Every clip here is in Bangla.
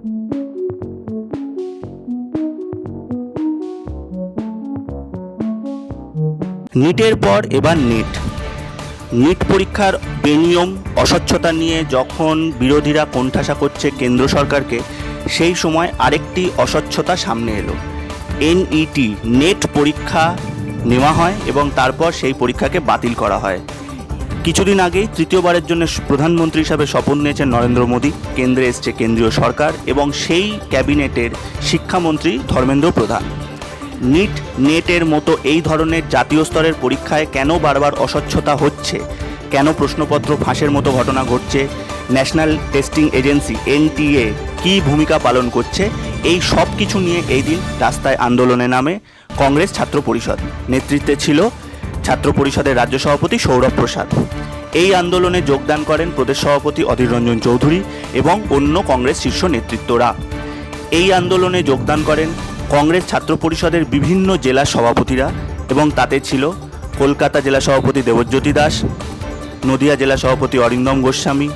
নিটের পর এবার নিট। নিট পরীক্ষার বেনিয়ম, অস্বচ্ছতা নিয়ে যখন বিরোধীরা কোণঠাসা করছে কেন্দ্র সরকারকে, সেই সময় আরেকটি অস্বচ্ছতা সামনে এলো। এনইটি, নেট পরীক্ষা নেওয়া হয় এবং তারপর সেই পরীক্ষাকে বাতিল করা হয়। কিছুদিন আগেই তৃতীয়বারের জন্য প্রধানমন্ত্রী হিসাবে শপথ নিয়েছেন নরেন্দ্র মোদী। কেন্দ্রে এসছে কেন্দ্রীয় সরকার এবং সেই ক্যাবিনেটের শিক্ষামন্ত্রী ধর্মেন্দ্র প্রধান। নিট নেটের মতো এই ধরনের জাতীয় স্তরের পরীক্ষায় কেন বারবার অস্বচ্ছতা হচ্ছে? কেন প্রশ্নপত্র ফাঁসের মতো ঘটনা ঘটছে? ন্যাশনাল টেস্টিং এজেন্সি, এনটিএ, কী ভূমিকা পালন করছে? এই সব কিছু নিয়ে এই দিন রাস্তায় আন্দোলনে নামে কংগ্রেস ছাত্র পরিষদ। নেতৃত্বে ছিল ছাত্র পরিষদের রাজ্য সভাপতি সৌরভ প্রসাদ। এই আন্দোলনে যোগদান করেন প্রদেশ সভাপতি অধীর রঞ্জন চৌধুরী এবং অন্য কংগ্রেস শীর্ষ নেতৃত্বরা। এই আন্দোলনে যোগদান করেন কংগ্রেস ছাত্র পরিষদের বিভিন্ন জেলা সভাপতিরা এবং তাতে ছিল কলকাতা জেলা সভাপতি দেবজ্যোতি দাস, নদিয়া জেলা সভাপতি অরিন্দম গোস্বামী,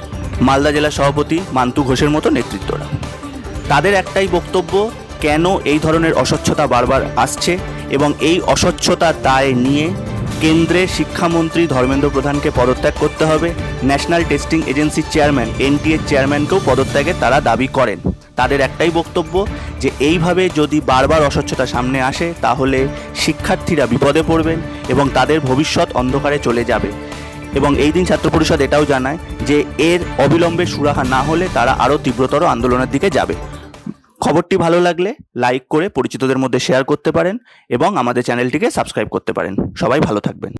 মালদা জেলা সভাপতি মান্তু ঘোষের মতো নেতৃত্বরা। তাদের একটাই বক্তব্য, কেন এই ধরনের অস্বচ্ছতা বারবার আসছে এবং এই অস্বচ্ছতা দায় নিয়ে কেন্দ্রের শিক্ষামন্ত্রী ধর্মেন্দ্র প্রধানকে পদত্যাগ করতে হবে। ন্যাশনাল টেস্টিং এজেন্সির চেয়ারম্যান এনটিএর চেয়ারম্যানকেও পদত্যাগের তারা দাবি করেন। তাদের একটাই বক্তব্য যে, এইভাবে যদি বারবার অস্বচ্ছতা সামনে আসে, তাহলে শিক্ষার্থীরা বিপদে পড়বেন এবং তাদের ভবিষ্যৎ অন্ধকারে চলে যাবে। এবং এই দিন ছাত্র পরিষদ এটাও জানায় যে, এর অবিলম্বে সুরাহা না হলে তারা আরও তীব্রতর আন্দোলনের দিকে যাবে। খবরটি ভালো লাগলে লাইক করে পরিচিতদের মধ্যে শেয়ার করতে পারেন এবং আমাদের চ্যানেলটিকে সাবস্ক্রাইব করতে পারেন। সবাই ভালো থাকবেন।